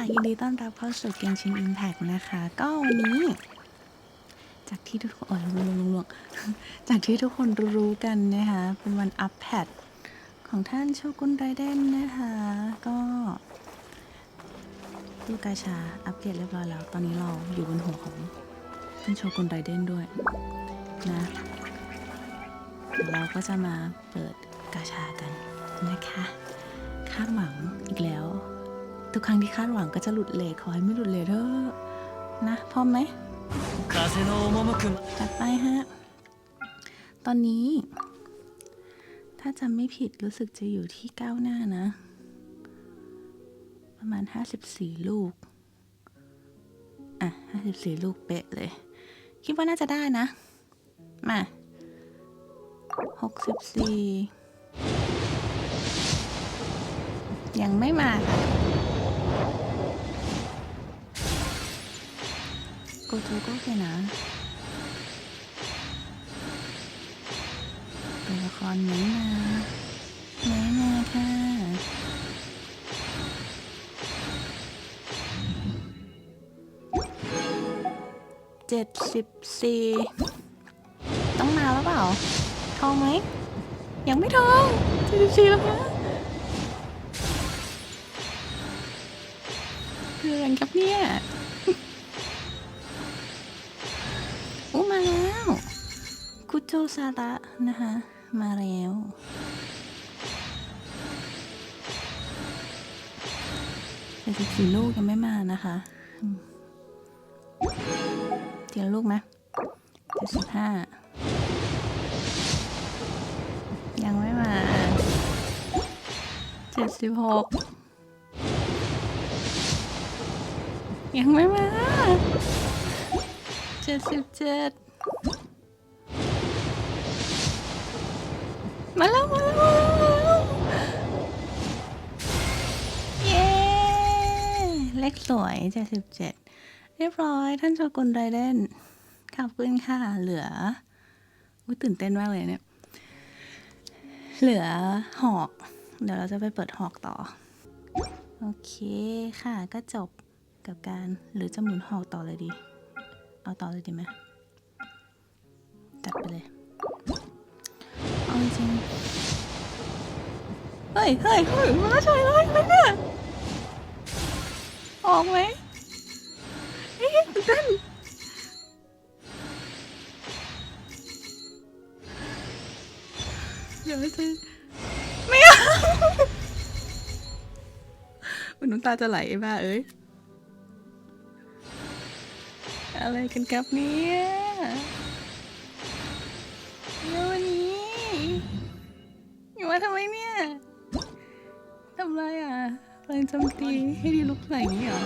ค่ะ ยินดีต้อนรับเข้าสู่เกมชินอิมแพกนะคะ ก็วันนี้ จากที่ทุกคนเออลงลงลงจากที่ทุกคนรู้กันนะคะ เป็นวันอัปแพดของท่านโชกุนไรเดนนะคะ ก็ตู้กาชาอัปเกรดเรียบร้อยแล้ว ตอนนี้เราอยู่บนหัวของท่านโชกุนไรเดนด้วยนะเราก็จะมาเปิดกาชากันนะคะ คาดหวังอีกแล้ว ทุกครั้งที่คาดหวังก็จะหลุดเลทขอให้ไม่หลุดเลทเถอะนะพร้อมไหมจัดไปฮะ ตอนนี้ ถ้าจำไม่ผิดรู้สึกจะอยู่ที่ก้าวหน้านะ ประมาณ 54 ลูก อะ 54 ลูกเป๊ะเลย คิดว่าน่าจะได้นะ มา 64 ยังไม่มาค่ะ โกโจโกเคนะตัวละครไหนมาไหนมาค่ะ เจ็ดสิบสี่ต้องมาแล้วเปล่า ทองไหม ยังไม่ทองเจ็ดสิบสี่แล้วคะเรื่องครับเนี่ย โจซาระนะคะ มาแล้ว แต่สิบสี่ลูกยังไม่มานะคะอืมทีละลูกไหมเจ็ดสิบห้ายังไม่มาเจ็ดสิบหกยังไม่มาเจ็ดสิบเจ็ด สวยเจ็ดสิบเจ็ดเรียบร้อย ท่านโชกุนไรเดนขอบคุณค่ะ เหลืออุ้ยตื่นเต้นมากเลยเนี่ย เหลือหอก เดี๋ยวเราจะไปเปิดหอกต่อ โอเคค่ะ ก็จบกับการ หรือจะหมุนหอกต่อเลยดี เอาต่อเลยดีไหมจัดไปเลย เอาจริงเฮ้ยเฮ้ยเฮ้ยมาเฉยเลยไม่เนี่ย ออกไหมเอ๊ะตื่นเต้นเดี๋ยวจะไม่เอามันน้ำตาจะไหลบ้าเอ้ย อะไรกันครับเนี่ยเดี๋ยววันนี้อยู่มาทำไมเนี่ยทำไรอะ แรงโจมตีให้ดีลุกไหลอย่างนี้เหรอ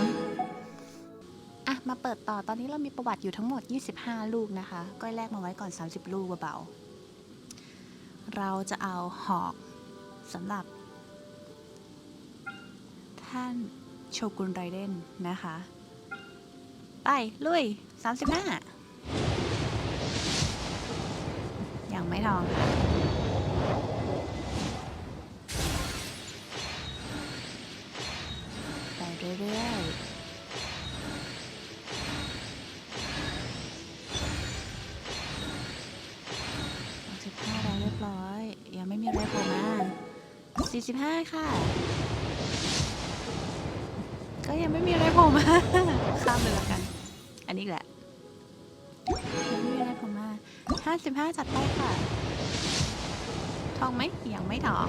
อะมาเปิดต่อตอนนี้เรามีประวัติอยู่ทั้งหมด 25 ลูกนะคะก็แลกมาไว้ก่อน 30 ลูกเบาๆเราจะเอาหอกสำหรับ ท่านโชกุนไรเดนนะคะ ไป ลุยสามสิบห้ายังไม่ทองค่ะ 75 ค่ะ ก็ยังไม่มีอะไรผมมาข้ามเลยละกัน อันนี้แหละยังไม่มีอะไรผมมา55 จัดไปค่ะ ทองไหมยังไม่ทอง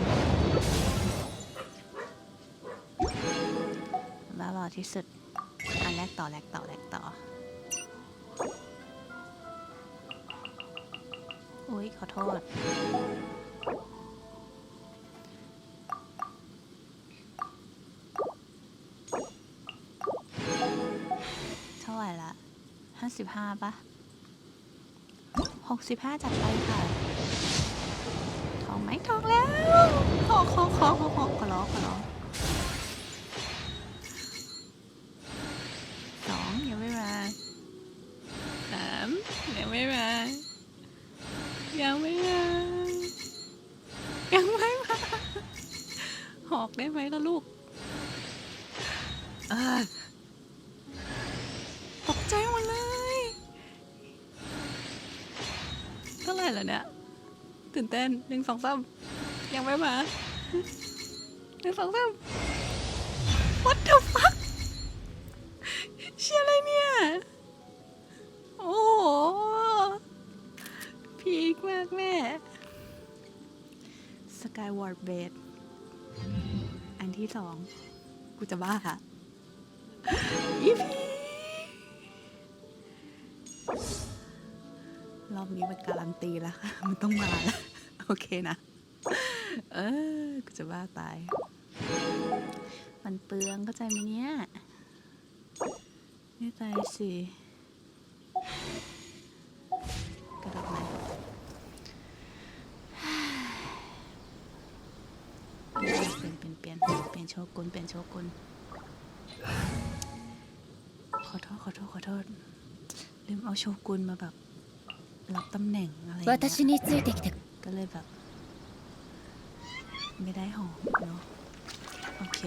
บ้าบอที่สุดอันแรกต่อแรกต่อแรกต่อโอุ้ยขอโทษ สิบห้าปะหกสิบห้าจัดไปค่ะ ทองไหมทองแล้วขอขอขอขอขอขอร้องขอร้องสองยังไม่มาสามยังไม่มา ยังไม่มา ยังไม่มา หอกได้ไหมล่ะลูก อเนี่ย ตื่นเต้นหนึ่งสองสามยังไม่มาหนึ่งสองสาม what the fuck เชียอะไรเนี่ย โอ้โหพีคมากแม่ Skyward Bed อันที่สอง กูจะบ้าค่ะอีพี อบนี้มันการันตีแล้วค่ะ มันต้องมาแล้ว โอเคนะ เออกูจะบ้าตาย มันเปลืองเข้าใจไหมเนี่ยไม่ตายสิ กระดดไหมเปลี่ยนเปลี่ยนเปลี่ยนเปลี่ยนโชกุนเปลี่ยนโชกุนขอโทษขอโทษขอโทษลืมเอาโชกุนมาแบบ รับตำแหน่งอะไรอย่างเงี้ย 私についてきて ก็เลยแบบ ไม่ได้หอมเนาะโอเค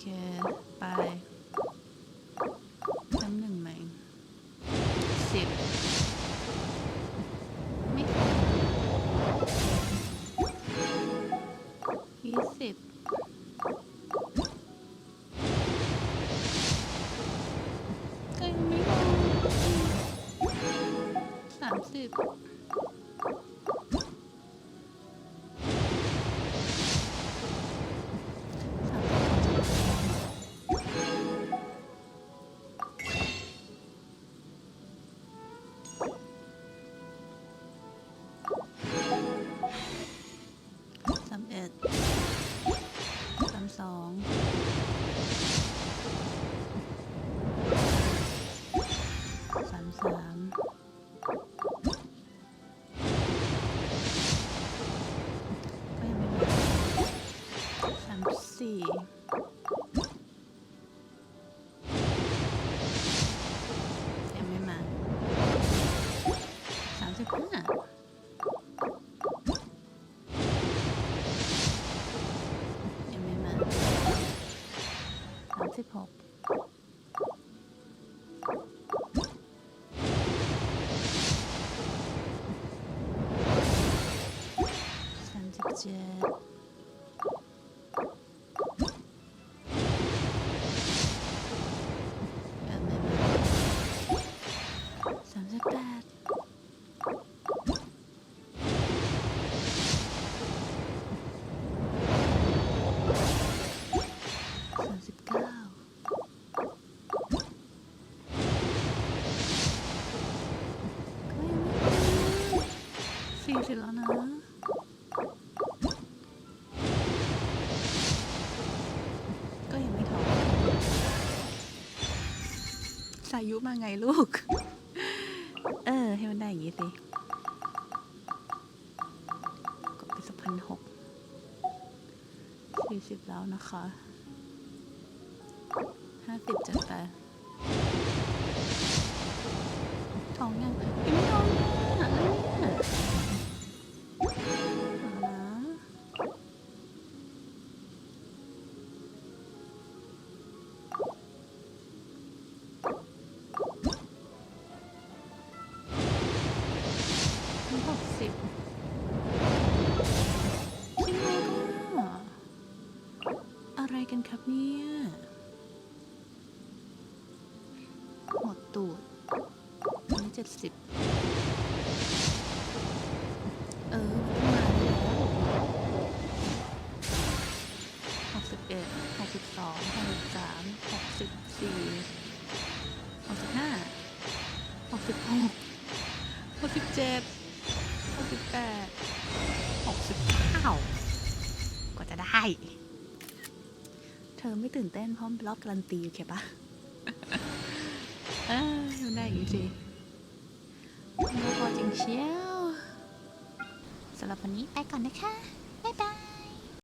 เค ไปน้ำหนึ่งไหมสิบไม่ยี่สิบก็ยังไม่พอสามสิบ สองสามสามก็ยังไม่มาสามสี่ สามสิ สี่สิแล้วนะก็ยังไม่ถอนสายุมาไงลูก เออ ให้มันได้อย่างนี้สิกดไปสักพันหกสี่สิบแล้วนะคะห้าสิบจัดไปท้องยัง จ็ดสิบเออมันก็มาแล้วหกสิบเอ็ดหกสิบสองหกสิบสามหกสิบสี่หกสิบห้าหกสิบหกหกสิบเจ็ดหกสิบแปดหกสิบเก้ากว่าจะได้ เธอไม่ตื่นเต้นเพราะรอบการันตีโอเคปะเออมันได้อย่างนี้สิ ไม่พอจริงเชียวสำหรับวันนี้ไปก่อนนะคะ